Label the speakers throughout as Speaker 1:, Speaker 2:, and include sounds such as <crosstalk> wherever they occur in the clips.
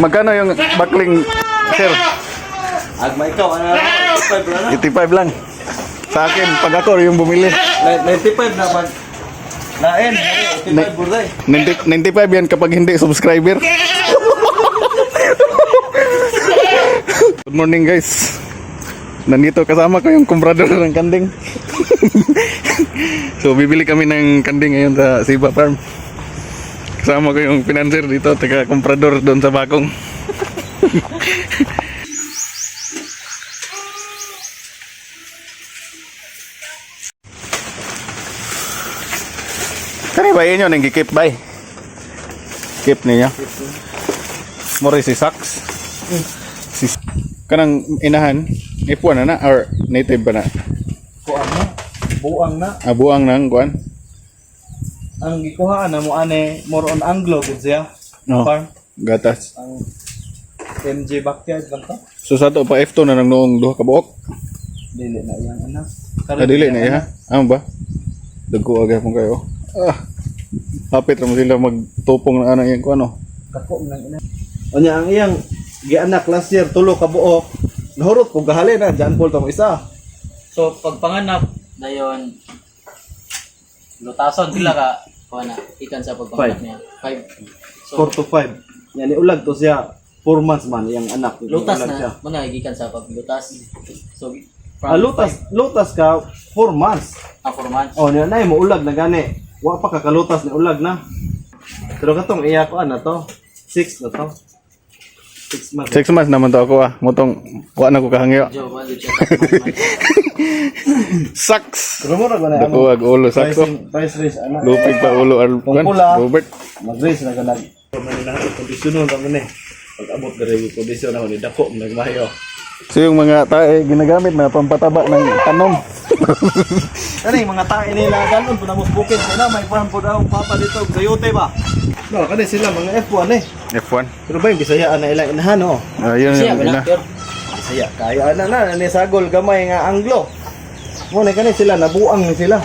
Speaker 1: Magkano yung bakling, sir?
Speaker 2: Agma ikaw, ano na? 95 na na.
Speaker 1: 85 lang. Sa akin, pag ako yung bumili.
Speaker 2: 95 na pag... 85 burday.
Speaker 1: 90, 95 yan kapag hindi subscriber. Good morning guys. Nandito kasama ko yung kumbrador ng kanding. <laughs> so bibili kami ng kanding ngayon sa Siba Farm. Kasama ko yung financier dito, taga kumprador doon sa Bakong. Kani ba inyo nang gikip bay? Keep ninyo. Mori si Sax. Si kanang inahan F1 na na or native ba na?
Speaker 2: Kuan na. Buang na.
Speaker 1: Abuang nang kuan.
Speaker 2: Ang gikuhaan na mo ane, more on Anglo, gud siya.
Speaker 1: No.
Speaker 2: Farm.
Speaker 1: Gatas.
Speaker 2: Ang MJ backyard lang to.
Speaker 1: So sa to pa F2 na nang noong duha ka buok.
Speaker 2: Dili na iyang anak.
Speaker 1: Kadili na iya. Amo ba? Dagko aga pong kayo. Ah. Hapit ra mo sila magtupong na ana yung kuan no.
Speaker 2: Kako nang ina. Onya ang iyang gianak last year tulo ka buok. Nahurot ko gahali na John Paul tong isa.
Speaker 3: So pag panganak dayon lutason pila ka kuha na ikan sa pagpanganak
Speaker 2: Five.
Speaker 3: niya. 5.
Speaker 2: 4
Speaker 3: So
Speaker 2: to 5. Yan ulag to siya 4 months man iyang anak.
Speaker 3: lutas
Speaker 2: Ulag siya.
Speaker 3: na mana gikan sa paglutas. So
Speaker 2: Ah, lutas, lutas ka 4 months.
Speaker 3: ah, four months.
Speaker 2: Oh, niya na mo ulag na gani. Wa pa kakalutas ni ulag na. Pero katong iya ko ano to? 6 na to. 6 months.
Speaker 1: 6 months naman to ako ah. Motong kuan ako kahangyo.
Speaker 3: Jo ba siya. <laughs>
Speaker 2: Mo ra ba na
Speaker 1: Dako ag ulo
Speaker 2: pricing price raise ana.
Speaker 1: Lupig pa ulo ar kuan.
Speaker 2: pula.
Speaker 1: Robert.
Speaker 2: Mag-raise na na kondisyon na man eh. Pag abot na rin yung kondisyon na ni dako nagmayo.
Speaker 1: So yung mga tae ginagamit na pampataba ng tanom. <laughs>
Speaker 2: Ano yung mga tae nila ganon po na bukid na may farm po daw papa dito sa yote ba? No, kani sila mga F1 eh.
Speaker 1: F1.
Speaker 2: Pero ba yung bisayaan na ilang inahan oh.
Speaker 1: Yun
Speaker 3: Siya
Speaker 1: yung ina.
Speaker 2: Bisaya kayo ana na ni sagol gamay nga Anglo. Mo na kani sila nabuang ni sila.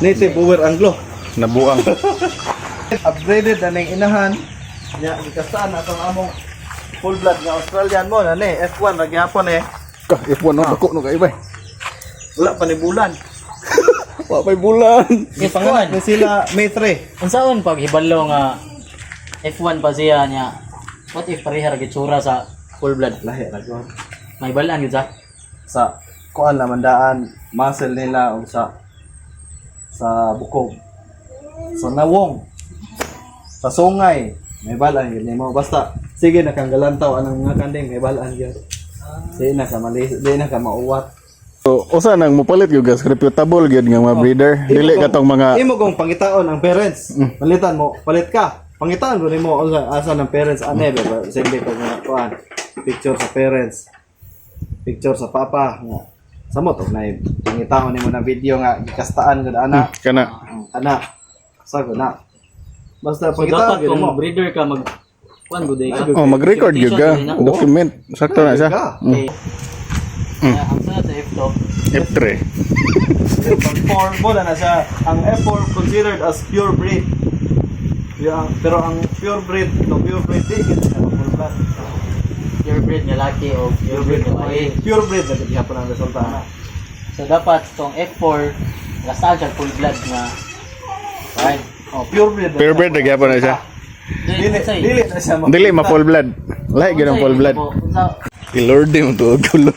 Speaker 2: Native Boer Anglo.
Speaker 1: Nabuang. <laughs>
Speaker 2: Upgraded na ning inahan. Nya gikastaan na atong among full blood nga Australian mo na ni F1 ra gyapon eh.
Speaker 1: Ka, F1 no, dako no kay bay.
Speaker 2: Wala pa ni bulan. <laughs>
Speaker 1: Wa pay bulan.
Speaker 3: If
Speaker 2: Panganak
Speaker 3: kuan,
Speaker 2: ni sila May 3.
Speaker 3: unsaon pag hibalo nga F1 pa siya niya. What if pareha ra gitsura sa full blood?
Speaker 2: Lahi ra.
Speaker 3: May balaan gyud sa.
Speaker 2: Sa kuan naman daan muscle nila o sa sa bukog. Sa nawong. Sa sungay. May balaan yun mo. Basta, sige na kang galantaw anang mga kanding, may balaan yun. Di na ka mali, di na ka mauwat.
Speaker 1: So, usa nang mupalit gyud gas reputable gyud nga mga breeder. Dili
Speaker 2: Imo
Speaker 1: katong mga
Speaker 2: Imo kong pangitaon ang parents. Palitan mo, palit ka. Pangitaan ko nimo asa asa ng parents ane ba sindi ko nga kuan. Picture sa parents. Picture sa papa nga. Sa mo to na pangitaon nimo na video nga gikastaan gud ana.
Speaker 1: kana
Speaker 2: Ana. Sa ko na. Basta
Speaker 3: So
Speaker 2: pangitaon
Speaker 3: dapat
Speaker 2: gud
Speaker 3: kung
Speaker 2: mo.
Speaker 3: breeder ka mag kuan gud ka.
Speaker 1: Oh, mag-record gyud ka. Document. Sakto na siya.
Speaker 2: Ka.
Speaker 3: Okay. Kaya ang sa sa F2,
Speaker 1: F3.
Speaker 2: Pag 4 mo na na siya. Ang F4 considered as pure breed. Yeah, pero ang pure breed, no pure breed di kita siya mapulban.
Speaker 3: pure breed nga laki o pure breed nga babae.
Speaker 2: Pure breed na kaya po ang resulta.
Speaker 3: So dapat tong F4 gasal siya full blood nga
Speaker 2: Fine. Oh, pure breed.
Speaker 1: Pure breed na gyapon na siya.
Speaker 2: Dili, dili na siya
Speaker 1: Dili ma full blood. Lahi gyud ang full blood. Ilord mo to gulo.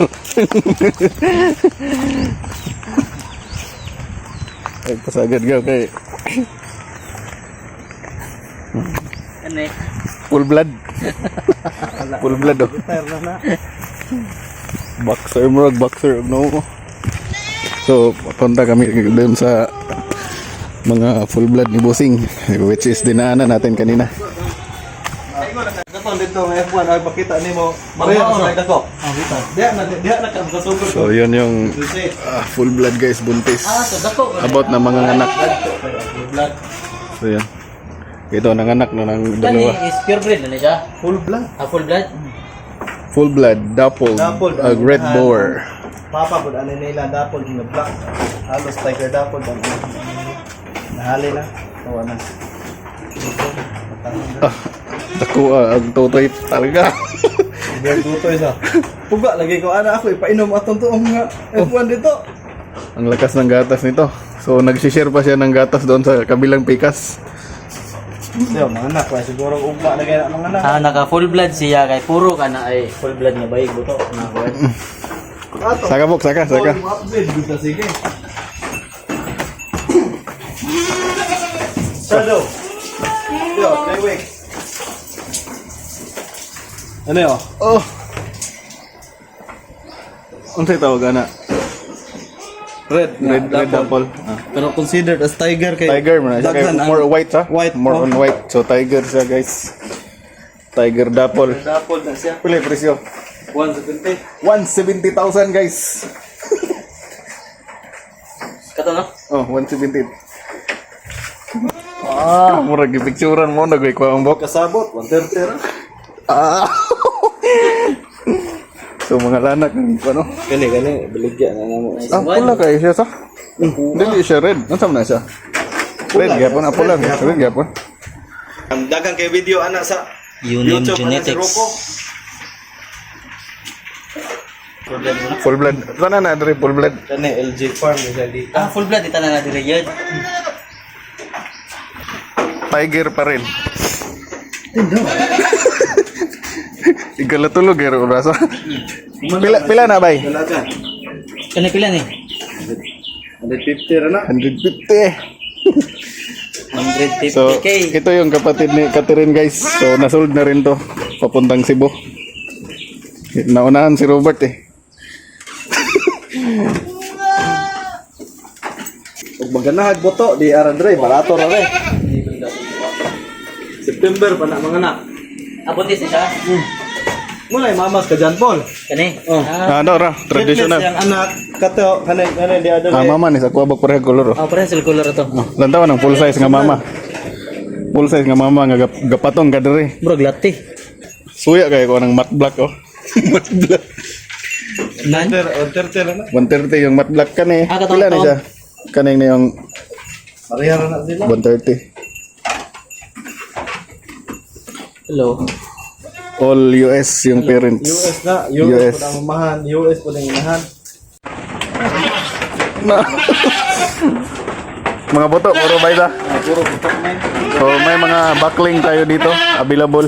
Speaker 1: Ay pasagad ka kay
Speaker 3: ano?
Speaker 1: Full blood. full blood oh. Boxer mo, boxer no. So, papunta kami doon sa mga full blood ni Busing which is dinaanan natin kanina.
Speaker 2: Katong dito ng F1 ay makita nimo. Mareha sa side ako.
Speaker 3: Bitaw.
Speaker 2: Diha na diha na kam kasugod ko.
Speaker 1: So, yun yung ah, full blood guys, buntis.
Speaker 3: Ah.
Speaker 1: About na mga anak.
Speaker 2: full blood.
Speaker 1: So, yan. Ito, nanganak na ng
Speaker 3: Kani
Speaker 1: dalawa.
Speaker 3: is pure breed na siya.
Speaker 2: Full blood.
Speaker 3: Ah, full blood.
Speaker 1: Full blood, dappled,
Speaker 2: Dappled,
Speaker 1: uh,
Speaker 2: ang
Speaker 1: red
Speaker 2: unahan.
Speaker 1: boar.
Speaker 2: Papa pud ano nila dapol ng black. Halos tiger dapol ang Nahali na. Tawa na.
Speaker 1: Ah, Ako ah, ang tutoy talaga.
Speaker 2: Hindi tutoy sa. Puga lagi ko ana ako ipainom atong tuong nga F1 dito.
Speaker 1: ang lakas ng gatas nito. So nagsishare pa siya ng gatas doon sa kabilang pikas.
Speaker 2: Yo, mga anak, wala siguro ugma na kaya mga anak.
Speaker 3: Ah, naka full blood siya kay puro ka na ay full blood nga bayig buto na ko. <laughs>
Speaker 1: Saka bok, saka, saka.
Speaker 2: Sige. Shadow. Yo, play week. Ano yo?
Speaker 1: Oh. Unsay tawag ana?
Speaker 2: Red.
Speaker 1: Red red apple. Ah.
Speaker 2: Pero considered as tiger kay
Speaker 1: Tiger man siya kay
Speaker 2: Daghan
Speaker 1: more white ha.
Speaker 2: White,
Speaker 1: More
Speaker 2: oh.
Speaker 1: on white. So tiger siya guys. Tiger dapple.
Speaker 2: Dapol na siya.
Speaker 1: Yung presyo?
Speaker 2: 170.
Speaker 1: 170,000 guys.
Speaker 3: Kato no?
Speaker 1: Oh, 170. Ah, murag gipicturan mo nagay ko ang bok.
Speaker 2: Kasabot 130 ra.
Speaker 1: Ah. So mga lanak ng ano?
Speaker 2: Kani kani beligya na namo.
Speaker 1: Ah, pula kayo siya sa. Hindi siya red. Ano na siya? Red gyapon, ah, pula. Red gyapon.
Speaker 2: Ang dagang kay video ana sa
Speaker 3: Union
Speaker 2: YouTube
Speaker 3: Genetics.
Speaker 1: Full blood. Sana na diri full blood.
Speaker 2: Kani LG Farm ni siya di.
Speaker 3: Ah, full blood ita na na dire yun.
Speaker 1: Tiger pa rin. Igala tulog eh, rasa. Pila, pila na bay?
Speaker 3: Kani pila ni?
Speaker 2: 150 ra na.
Speaker 1: 150. So,
Speaker 3: 150k.
Speaker 1: ito yung kapatid ni Catherine guys. So, nasold na rin to. Papuntang Cebu. Naunahan si Robert eh. <laughs>
Speaker 2: Ug maganahag boto di ara dre barato ra re. September pa na mga anak.
Speaker 3: Abot siya.
Speaker 2: Muna mamas ka John Paul.
Speaker 3: Kani.
Speaker 2: Oh.
Speaker 3: Ah,
Speaker 1: Ano ra? Traditional.
Speaker 2: Yang anak kato kanay kanay di ada.
Speaker 1: Ah, mama ni sa kuwabag pareha kolor. oh.
Speaker 3: ah parehas sila color to.
Speaker 1: Lantawan ng full size nga mama. Full size nga mama nga gap- gapatong kadiri.
Speaker 3: Bro, glati.
Speaker 1: Suya kay ko ng matte black oh. <laughs> matte black.
Speaker 3: Nan.
Speaker 2: Ter ter ra na.
Speaker 1: 130 yung matte black kani.
Speaker 3: Ah,
Speaker 1: Pila ni siya? Kaning na yung
Speaker 2: Pareha na sila.
Speaker 1: 130.
Speaker 3: Hello.
Speaker 1: All US yung parents.
Speaker 2: US na, US,
Speaker 1: US.
Speaker 2: po na mamahan, US po na inahan.
Speaker 1: Na. <laughs> mga boto, puro bayda.
Speaker 2: Puro butok na
Speaker 1: So may mga backling tayo dito, available.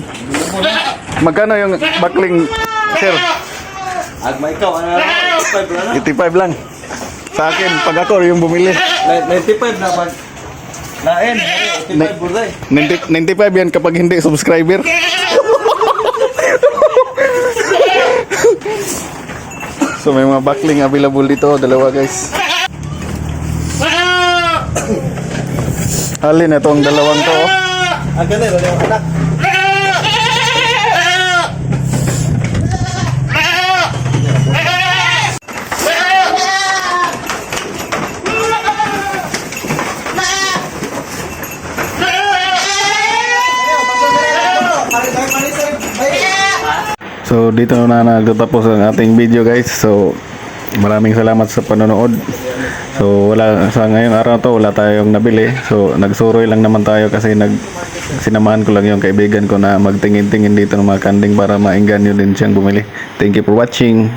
Speaker 1: Magkano yung backling, sir?
Speaker 2: Agma ikaw, ano? 95 ra na.
Speaker 1: 85 lang. Sa akin, pag ako yung bumili.
Speaker 2: Nine- 95 na pag Lain, 85 buray.
Speaker 1: 90, 95 yan kapag hindi subscriber. So may mga backling available dito, dalawa guys. Halin ito ang dalawang to.
Speaker 2: Ang ganun, anak?
Speaker 1: Dito na nagtatapos ang ating video guys. So maraming salamat sa panonood. So wala sa ngayong araw to wala tayong nabili. So nagsuroy lang naman tayo kasi nag sinamahan ko lang yung kaibigan ko na magtingin-tingin dito ng mga kanding para mainggan din siyang bumili. Thank you for watching.